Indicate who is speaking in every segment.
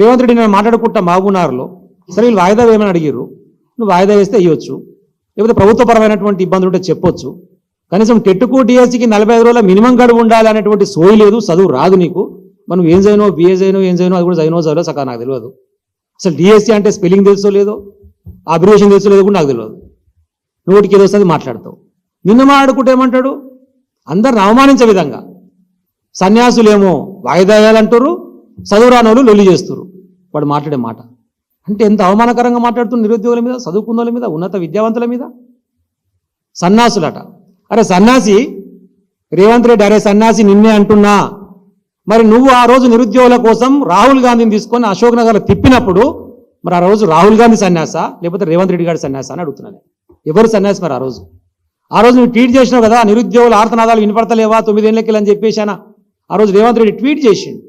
Speaker 1: రేవంత్ రెడ్డి నేను మాట్లాడుకుంటా మాగున్నారులో సరే వీళ్ళు వాయిదా వేయమని అడిగిర్రు. నువ్వు వాయిదా వేస్తే ఇవ్వచ్చు లేకపోతే ప్రభుత్వపరమైనటువంటి ఇబ్బందులు ఉంటే చెప్పొచ్చు. కనీసం టెట్టుకు డిఎస్సికి నలభై ఐదు రోజుల మినిమం గడువు ఉండాలి అనేటువంటి సోయి లేదు చదువు రాదు నీకు. మనం ఏం చేయనో బిఏ చేయనో ఏం చేయనో అది కూడా చదివినో చదివో సకా నాకు తెలియదు. అసలు డిఎస్సి అంటే స్పెల్లింగ్ తెలుసో లేదో అబ్రివేషన్ తెలుసో లేదో కూడా నాకు తెలియదు. నోటికి ఏదో వస్తుంది మాట్లాడతావు. నిన్న మాట్లాడుకుంటే ఏమంటాడు? అందరిని అవమానించే విధంగా. సన్యాసులేమో వాయిదా వేయాలంటారు చదువురాని వాళ్ళు లొల్లి చేస్తారు వాడు మాట్లాడే మాట. అంటే ఎంత అవమానకరంగా మాట్లాడుతున్న నిరుద్యోగుల మీద చదువుకున్న వాళ్ళ మీద ఉన్నత విద్యావంతుల మీద? సన్నాసులట. అరే సన్నాసి రేవంత్ రెడ్డి అరే సన్నాసి నిన్నే అంటున్నా. మరి నువ్వు ఆ రోజు నిరుద్యోగుల కోసం రాహుల్ గాంధీని తీసుకొని అశోక్ నగర్ తిప్పినప్పుడు మరి ఆ రోజు రాహుల్ గాంధీ సన్యాస? లేకపోతే రేవంత్ రెడ్డి గారి సన్యాస అని అడుగుతున్నాను ఎవరు సన్యాసి మరి ఆ రోజు? ఆ రోజు నువ్వు ట్వీట్ చేసినావు కదా నిరుద్యోగుల ఆర్తనాదాలు వినపడతలేవా? తొమ్మిదేళ్ళకి అని చెప్పేశానా? ఆ రోజు రేవంత్ రెడ్డి ట్వీట్ చేసిండు.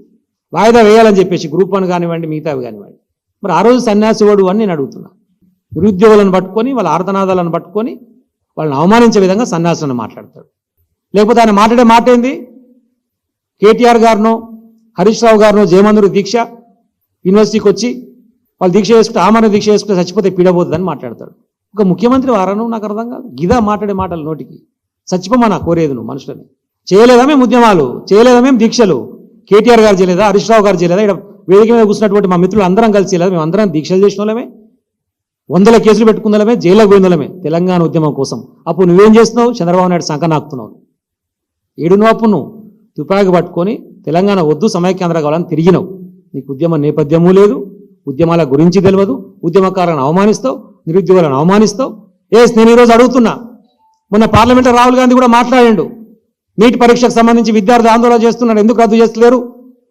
Speaker 1: వాయిదా వేయాలని చెప్పేసి గ్రూప్ వన్ కానివ్వండి మిగతావి కానివ్వండి. మరి ఆ రోజు సన్యాసి వాడు అని నేను అడుగుతున్నా. నిరుద్యోగులను పట్టుకొని వాళ్ళ ఆర్తనాదాలను పట్టుకొని వాళ్ళని అవమానించే విధంగా సన్యాసులను మాట్లాడతాడు. లేకపోతే ఆయన మాట్లాడే మాట ఏంది? కేటీఆర్ గారినో హరీష్ రావు గారినో జయమందురు దీక్ష యూనివర్సిటీకి వచ్చి వాళ్ళు దీక్ష చేసుకుంటే ఆమరణ దీక్ష చేసుకుంటే చచ్చిపోతే పీడబోతుందని మాట్లాడతాడు. ఒక ముఖ్యమంత్రి వారను నాకు అర్థం కాదు. గిదా మాట్లాడే మాటలు నోటికి చచ్చిపోమా కోరేది నువ్వు మనుషులని. చేయలేదా మేము ఉద్యమాలు? చేయలేదా మేము దీక్షలు? కేటీఆర్ గారు చేయలేదా హరీష్ రావు గారు చేయలేదా ఇక్కడ వేదిక మీద కూర్చున్నటువంటి మా మిత్రులు అందరం కలిసి చేయలేదా మేము అందరం దీక్షలు చేసిన వాళ్ళమే వందల కేసులు పెట్టుకున్నలమే జైల్లో పోయిందలమే తెలంగాణ ఉద్యమం కోసం. అప్పుడు నువ్వేం చేస్తున్నావు? చంద్రబాబు నాయుడు సంఖ నాకుతున్నావు. ఏడు నువ్వు? తుపాకి పట్టుకొని తెలంగాణ వద్దు సమైక్యాంధ్ర కావాలని తిరిగినావు. నీకు ఉద్యమ నేపథ్యము లేదు ఉద్యమాల గురించి తెలియదు ఉద్యమకారులను అవమానిస్తావు నిరుద్యోగులను అవమానిస్తావు. ఏ నేను ఈరోజు అడుగుతున్నా మొన్న పార్లమెంట్లో రాహుల్ గాంధీ కూడా మాట్లాడిండు. నీటి పరీక్షకు సంబంధించి విద్యార్థి ఆందోళన చేస్తున్నారు. ఎందుకు రద్దు చేస్తలేరు?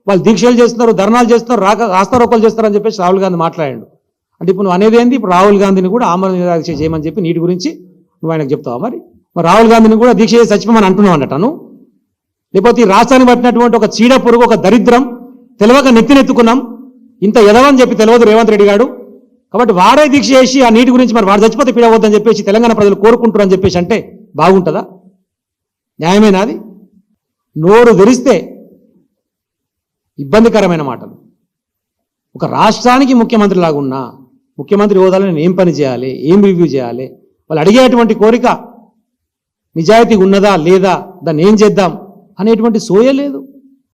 Speaker 1: వాళ్ళు దీక్షలు చేస్తున్నారు ధర్నాలు చేస్తున్నారు రాక ఆస్తారోకలు చేస్తారని చెప్పేసి రాహుల్ గాంధీ మాట్లాడాడు. అంటే ఇప్పుడు నువ్వు అనేది ఏంది? ఇప్పుడు రాహుల్ గాంధీని కూడా ఆమరణ నిరాదీక్ష చేయమని చెప్పి నీటి గురించి నువ్వు ఆయనకు చెప్తావా మరి? మరి రాహుల్ గాంధీని కూడా దీక్ష చేసి చచ్చిపోమని అంటున్నావు అన్నట్టు లేకపోతే ఈ రాష్ట్రాన్ని పట్టినటువంటి ఒక చీడ పురుగు ఒక దరిద్రం తెలియక నెత్తినెత్తుకున్నాం. ఇంత ఎదవని చెప్పి తెలియదు రేవంత్ రెడ్డి గారు. కాబట్టి వాడే దీక్ష చేసి ఆ నీటి గురించి మరి వాడు చచ్చిపోతే పీడవద్దని చెప్పేసి తెలంగాణ ప్రజలు కోరుకుంటారు చెప్పేసి అంటే బాగుంటుందా? న్యాయమేనా అది నోరు తెరిస్తే ఇబ్బందికరమైన మాటలు. ఒక రాష్ట్రానికి ముఖ్యమంత్రి లాగున్నా ముఖ్యమంత్రి హోదాలో నేను ఏం పని చేయాలి ఏం రివ్యూ చేయాలి వాళ్ళు అడిగేటువంటి కోరిక నిజాయితీ ఉన్నదా లేదా దాన్ని ఏం చేద్దాం అనేటువంటి సోయ లేదు.